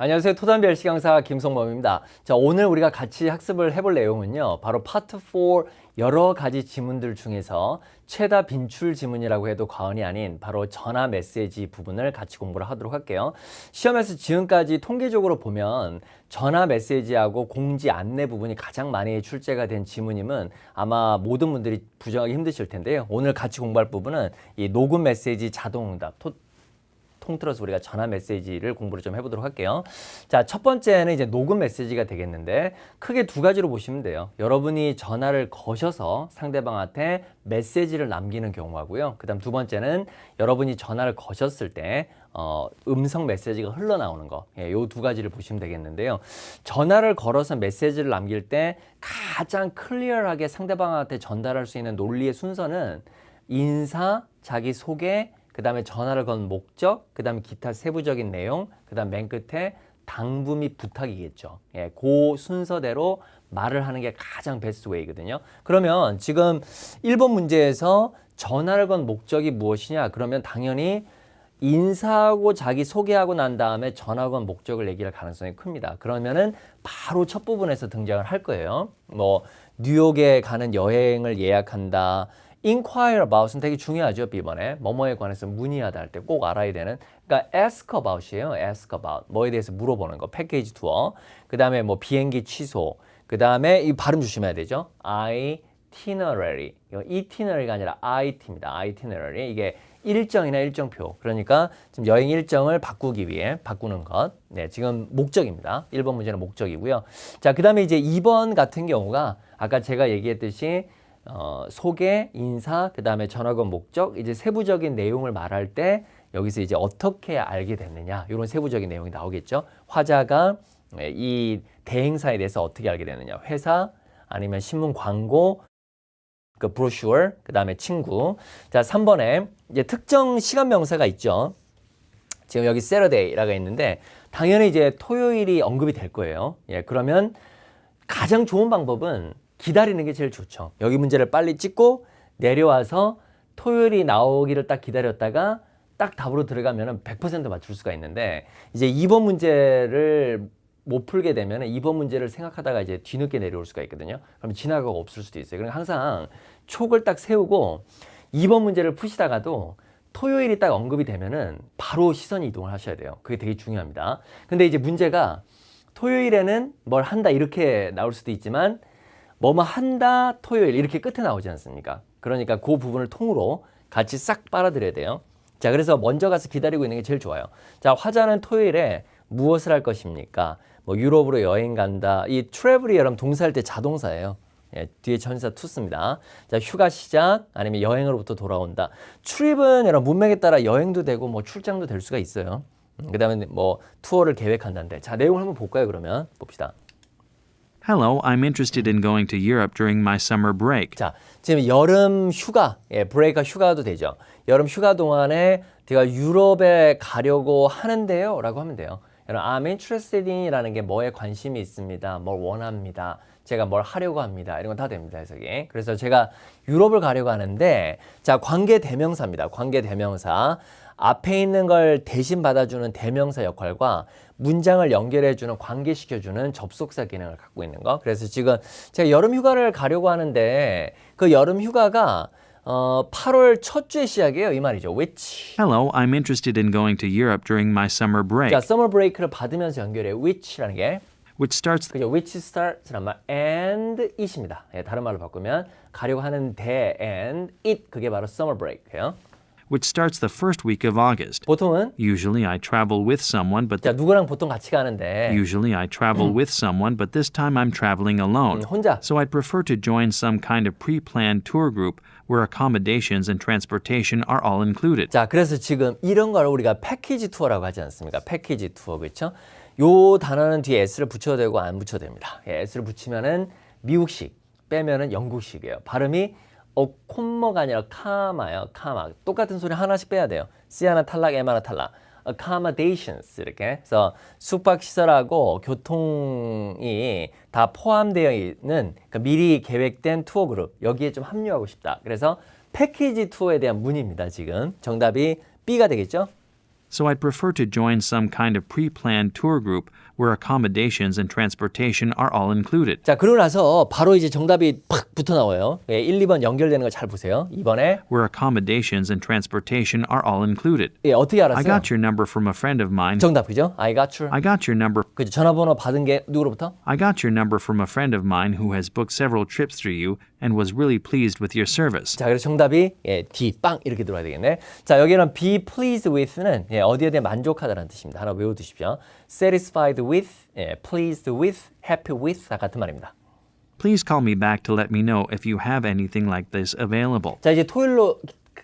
안녕하세요. 토단별 시강사 김성범입니다. 자, 오늘 우리가 같이 학습을 해볼 내용은요. 바로 파트 4 여러 가지 지문들 중에서 최다 빈출 지문이라고 해도 과언이 아닌 바로 전화 메시지 부분을 같이 공부를 하도록 할게요. 시험에서 지금까지 통계적으로 보면 전화 메시지하고 공지 안내 부분이 가장 많이 출제가 된 지문임은 아마 모든 분들이 부정하기 힘드실 텐데요. 오늘 같이 공부할 부분은 이 녹음 메시지 자동 응답, 토, 통틀어서 우리가 전화 메시지를 공부를 좀 해보도록 할게요. 자, 첫 번째는 이제 녹음 메시지가 되겠는데 크게 두 가지로 보시면 돼요. 여러분이 전화를 거셔서 상대방한테 메시지를 남기는 경우하고요. 그다음 두 번째는 여러분이 전화를 거셨을 때 어, 음성 메시지가 흘러나오는 거. 예, 요두 가지를 보시면 되겠는데요. 전화를 걸어서 메시지를 남길 때 가장 클리어하게 상대방한테 전달할 수 있는 논리의 순서는 인사, 자기 소개, 그 다음에 전화를 건 목적, 그 다음에 기타 세부적인 내용, 그 다음 맨 끝에 당부 및 부탁이겠죠. 예, 그 순서대로 말을 하는 게 가장 베스트 웨이거든요. 그러면 지금 1번 문제에서 전화를 건 목적이 무엇이냐? 그러면 당연히 인사하고 자기 소개하고 난 다음에 전화 건 목적을 얘기할 가능성이 큽니다. 그러면은 바로 첫 부분에서 등장을 할 거예요. 뭐 뉴욕에 가는 여행을 예약한다. Inquire about은 되게 중요하죠, B번에. 뭐뭐에 관해서 문의하다 할 때 꼭 알아야 되는. 그러니까 ask about이에요. ask about. 뭐에 대해서 물어보는 거. 패키지 투어. 그 다음에 뭐 비행기 취소. 그 다음에 이 발음 조심해야 되죠. itinerary. 이거 itinerary가 아니라 it입니다. itinerary. 이게 일정이나 일정표. 그러니까 지금 여행 일정을 바꾸기 위해 바꾸는 것. 네, 지금 목적입니다. 1번 문제는 목적이고요. 자, 그 다음에 이제 2번 같은 경우가 아까 제가 얘기했듯이 어, 소개, 인사, 그 다음에 전화건 목적, 이제 세부적인 내용을 말할 때 여기서 이제 어떻게 알게 됐느냐 이런 세부적인 내용이 나오겠죠. 화자가 이 대행사에 대해서 어떻게 알게 됐느냐, 회사 아니면 신문 광고, 그 브로슈어, 그 다음에 친구. 자, 3번에 이제 특정 시간 명사가 있죠. 지금 여기 Saturday라고 있는데 당연히 이제 토요일이 언급이 될 거예요. 예, 그러면 가장 좋은 방법은 기다리는 게 제일 좋죠. 여기 문제를 빨리 찍고 내려와서 토요일이 나오기를 딱 기다렸다가 딱 답으로 들어가면 100% 맞출 수가 있는데 이제 2번 문제를 못 풀게 되면 2번 문제를 생각하다가 이제 뒤늦게 내려올 수가 있거든요. 그럼 지나가고 없을 수도 있어요. 그러니까 항상 촉을 딱 세우고 2번 문제를 푸시다가도 토요일이 딱 언급이 되면은 바로 시선 이동을 하셔야 돼요. 그게 되게 중요합니다. 근데 이제 문제가 토요일에는 뭘 한다 이렇게 나올 수도 있지만 뭐뭐 한다 토요일 이렇게 끝에 나오지 않습니까? 그러니까 그 부분을 통으로 같이 싹 빨아들여야 돼요. 자, 그래서 먼저 가서 기다리고 있는 게 제일 좋아요. 자, 화자는 토요일에 무엇을 할 것입니까? 뭐 유럽으로 여행 간다. 이 트래블이 여러분 동사할 때 자동사예요. 예, 뒤에 전사 투습니다. 자, 휴가 시작 아니면 여행으로부터 돌아온다. 출입은 여러분 문맥에 따라 여행도 되고 뭐 출장도 될 수가 있어요. 음, 그다음에 뭐 투어를 계획한다는데. 자, 내용을 한번 볼까요, 그러면? 봅시다. Hello, I'm interested in going to Europe during my summer break. 자, 지금 여름 휴가, 예, 브레이크 휴가도 되죠. 여름 휴가 동안에 제가 유럽에 가려고 하는데요. 라고 하면 돼요. 여러분, I'm interested in이라는 게 뭐에 관심이 있습니다. 뭘 원합니다. 제가 뭘 하려고 합니다. 이런 건 다 됩니다. 해석이. 그래서 제가 유럽을 가려고 하는데, 자, 관계 대명사입니다. 관계 대명사. 앞에 있는 걸 대신 받아주는 대명사 역할과 문장을 연결해주는 관계시켜주는 접속사 기능을 갖고 있는 거. 그래서 지금 제가 여름 휴가를 가려고 하는데 그 여름 휴가가 어, 8월 첫 주의 시작이에요. 이 말이죠. which. Hello, I'm interested in going to Europe during my summer break, 자, summer break를 받으면서 연결해. which라는 게 which starts 그죠? which starts란 말 and it입니다. 예, 다른 말로 바꾸면 가려고 하는데 and it 그게 바로 summer break예요. which starts the first week of August. 보통은 Usually I travel with someone, but 자, 누구랑 보통 같이 가는데 usually I travel with someone, but this time I'm traveling alone. 음, 혼자. So I'd prefer to join some kind of pre-planned tour group where accommodations and transportation are all included. 자, 그래서 지금 이런 걸 우리가 패키지 투어라고 하지 않습니까? 패키지 투어, 그렇죠? 요 단어는 뒤에 s를 붙여도 되고 안 붙여도 됩니다. 예, s를 붙이면은 미국식, 빼면은 영국식이에요. 발음이 어 콤머가 아니라 카마요. 카마. 똑같은 소리 하나씩 빼야 돼요. C 하나 탈락, M 하나 탈락. accommodations 이렇게. 그래서 숙박 시설하고 교통이 다 포함되어 있는 그러니까 미리 계획된 투어 그룹 여기에 좀 합류하고 싶다. 그래서 패키지 투어에 대한 문의입니다. 지금 정답이 B가 되겠죠? so I'd prefer to join some kind of pre planned tour group where accommodations and transportation are all included. 자, 그러고 나서 바로 이제 정답이 팍 붙어 나와요. 예, 1, 2번 연결되는 거 잘 보세요. 2번에 Where accommodations and transportation are all included. 예, 어떻게 I 알았어요? got your number from a friend of mine. 정답 그죠? I got your I got your number. 그죠? 전화번호 받은 게 누구로부터? I got your number from a friend of mine who has booked several trips through you and was really pleased with your service. 자, 그래서 정답이 예, D 빵 이렇게 들어야 되겠네. 자, 여기는 be pleased with는 예, 어디에 대해 만족하다라는 뜻입니다. 하나 외워두십시오. satisfied with, 예, pleased with, happy with 다 같은 말입니다. Please call me back to let me know if you have anything like this available. 자, 이제 토요일로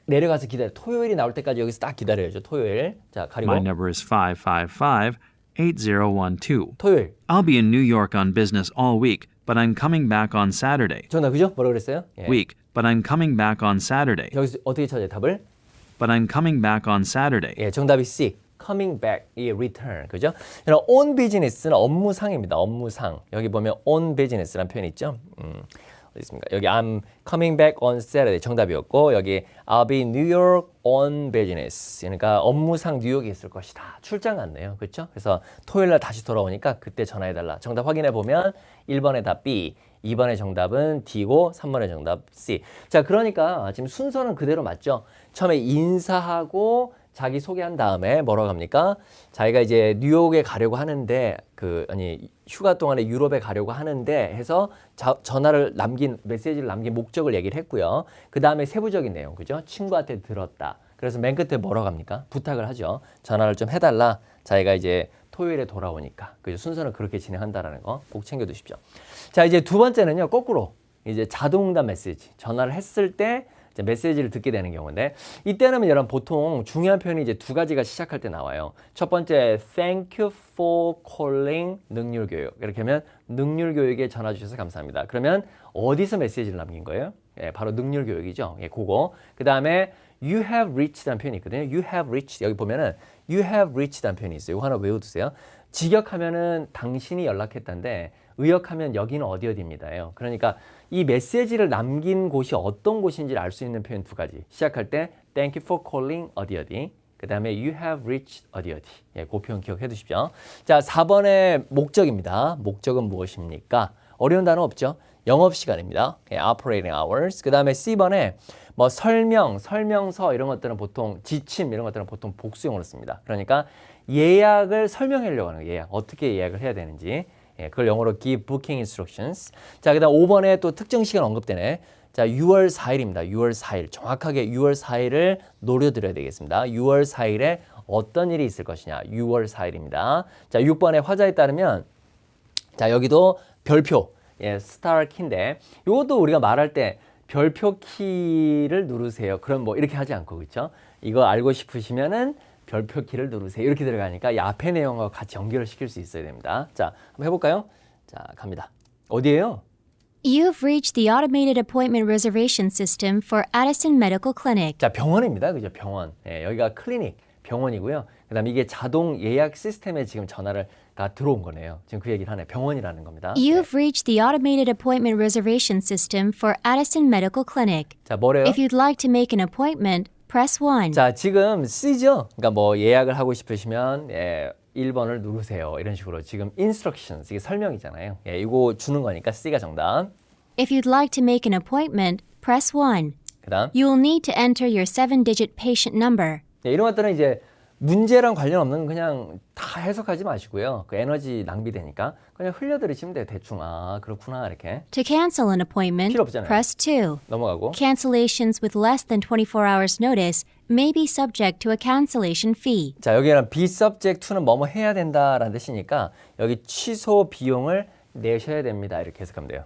내려가서 기다려. 토요일이 나올 때까지 여기서 딱 기다려야죠. 토요일. 자, 가리고 My number is 555 8012. 토요일. I'll be in New York on business all week, but I'm coming back on Saturday. 정답 그죠? 뭐라 그랬어요? 예. Week, but I'm coming back on Saturday. 여기서 어떻게 찾아요? 답을? But I'm coming back on Saturday. 예, 정답이 C. coming back, 이 return. 그죠? 그럼 on business는 업무상입니다. 업무상. 여기 보면 on business라는 표현이 있죠? 음. 어디 있습니까? 여기 I'm coming back on Saturday 정답이었고 여기 I'll be New York on business. 그러니까 업무상 뉴욕에 있을 것이다. 출장 갔네요. 그렇죠? 그래서 토요일 날 다시 돌아오니까 그때 전화해 달라. 정답 확인해 보면 1번에 답 B, 2번의 정답은 D고 3번의 정답 C. 자, 그러니까 지금 순서는 그대로 맞죠? 처음에 인사하고 자기 소개한 다음에 뭐라고 합니까? 자기가 이제 뉴욕에 가려고 하는데 그 아니 휴가 동안에 유럽에 가려고 하는데 해서 자, 전화를 남긴 메시지를 남긴 목적을 얘기를 했고요. 그 다음에 세부적인 내용 그죠? 친구한테 들었다. 그래서 맨 끝에 뭐라고 합니까? 부탁을 하죠. 전화를 좀 해달라. 자기가 이제 토요일에 돌아오니까 그죠? 순서는 그렇게 진행한다라는 거 꼭 챙겨두십시오. 자 이제 두 번째는요 거꾸로 이제 자동응답 메시지 전화를 했을 때 메시지를 듣게 되는 경우인데 이때는 여러분 보통 중요한 표현이 이제 두 가지가 시작할 때 나와요. 첫 번째 thank you for calling 능률 교육 이렇게 하면 능률 교육에 전화 주셔서 감사합니다. 그러면 어디서 메시지를 남긴 거예요? 예, 바로 능률 교육이죠. 예, 그거. 그다음에 you have reached라는 표현이 있거든요. you have reached 여기 보면은 you have reached라는 표현이 있어요. 이거 하나 외워두세요. 직역하면은 당신이 연락했다인데 의역하면 여기는 어디 어디입니다예요. 그러니까 이 메시지를 남긴 곳이 어떤 곳인지를 알 수 있는 표현 두 가지. 시작할 때 thank you for calling 어디 어디. 그 다음에 you have reached 어디 어디. 예, 그 표현 기억해 두십시오. 자, 4번의 목적입니다. 목적은 무엇입니까? 어려운 단어 없죠? 영업 시간입니다. 예, operating hours. 그 다음에 C번에 뭐 설명, 설명서 이런 것들은 보통 지침 이런 것들은 보통 복수용으로 씁니다. 그러니까 예약을 설명하려고 하는 거예요. 예약. 어떻게 예약을 해야 되는지. 예, 그걸 영어로 give booking instructions. 자, 그다음 5번에 또 특정 시간 언급되네. 자, 6월 4일입니다. 6월 4일. 정확하게 6월 4일을 노려드려야 되겠습니다. 6월 4일에 어떤 일이 있을 것이냐. 6월 4일입니다. 자, 6번의 화자에 따르면 자, 여기도 별표. 예, 스타 키인데 이것도 우리가 말할 때 별표 키를 누르세요. 그럼 뭐 이렇게 하지 않고 그렇죠? 이거 알고 싶으시면은 별표 키를 누르세요. 이렇게 들어가니까 이 앞에 내용과 같이 연결을 시킬 수 있어야 됩니다. 자, 한번 해볼까요? 자, 갑니다. 어디에요? You've reached the automated appointment reservation system for Addison Medical Clinic. 자, 병원입니다. 그죠? 병원. 예, 여기가 클리닉, 병원이고요. 그다음 이게 자동 예약 시스템에 지금 전화를 가 들어온 거네요. 지금 그 얘기를 하네. 병원이라는 겁니다. 네. You've reached the automated appointment reservation system for Addison Medical Clinic. 자, 뭐래요? If you'd like to make an appointment, press 1. 자, 지금 C죠? 그러니까 뭐 예약을 하고 싶으시면 예, 1번을 누르세요. 이런 식으로 지금 instructions 이게 설명이잖아요. 예, 이거 주는 거니까 C가 정답. If you'd like to make an appointment, press 1. 그다음 You will need to enter your 7-digit patient number. 예, 이런 것들은 이제 문제랑 관련 없는 그냥 다 해석하지 마시고요. 그 에너지 낭비되니까 그냥 흘려 들으시면 돼요. 대충 아 그렇구나 이렇게 To cancel an appointment, 필요 없잖아요. press 2. 넘어가고 Cancellations with less than 24 hours notice may be subject to a cancellation fee. 자 여기는 be subject to는 뭐뭐 해야 된다라는 뜻이니까 여기 취소 비용을 내셔야 됩니다. 이렇게 해석하면 돼요.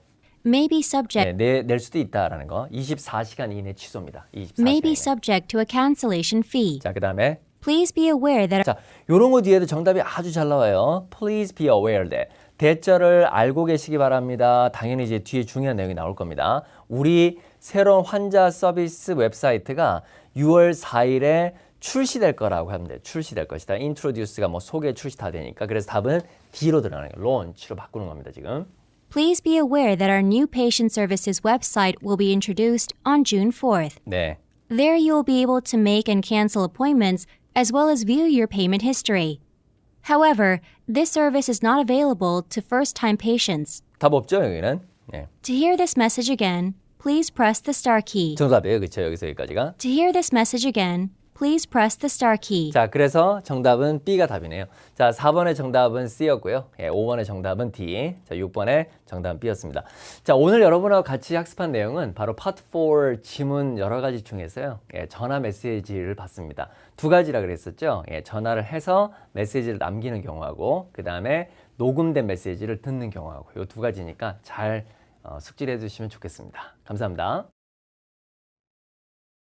May be 네, subject 내, 낼 수도 있다라는 거. 24시간 이내 취소입니다. 24시간 may be 이내. subject to a cancellation fee. 자 그다음에 Please be aware that 자, 요런 거 뒤에도 정답이 아주 잘 나와요. Please be aware that. 대절을 알고 계시기 바랍니다. 당연히 이제 뒤에 중요한 내용이 나올 겁니다. 우리 새로운 환자 서비스 웹사이트가 6월 4일에 출시될 거라고 하면 돼요. 출시될 것이다. introduce가 뭐 소개 출시 다 되니까. 그래서 답은 D로 들어가는 거예요. launch로 바꾸는 겁니다, 지금. please be aware that our new patient services website will be introduced on June 4th. 네. There you will be able to make and cancel appointments as well as view your payment history. However, this service is not available to first time patients. 답 없죠, 여기는? 네. To hear this message again, please press the star key. 정답이에요. 그쵸? 여기서 여기까지가. To hear this message again, please press the star key. 자, 그래서 정답은 B가 답이네요. 자, 4번의 정답은 C였고요. 예, 5번의 정답은 D. 자, 6번의 정답은 B였습니다. 자, 오늘 여러분하고 같이 학습한 내용은 바로 파트 4 지문 여러 가지 중에서요. 예, 전화 메시지를 받습니다. 두 가지라 그랬었죠. 예, 전화를 해서 메시지를 남기는 경우하고 그다음에 녹음된 메시지를 듣는 경우하고 이 두 가지니까 잘 어, 숙지를 해 주시면 좋겠습니다. 감사합니다.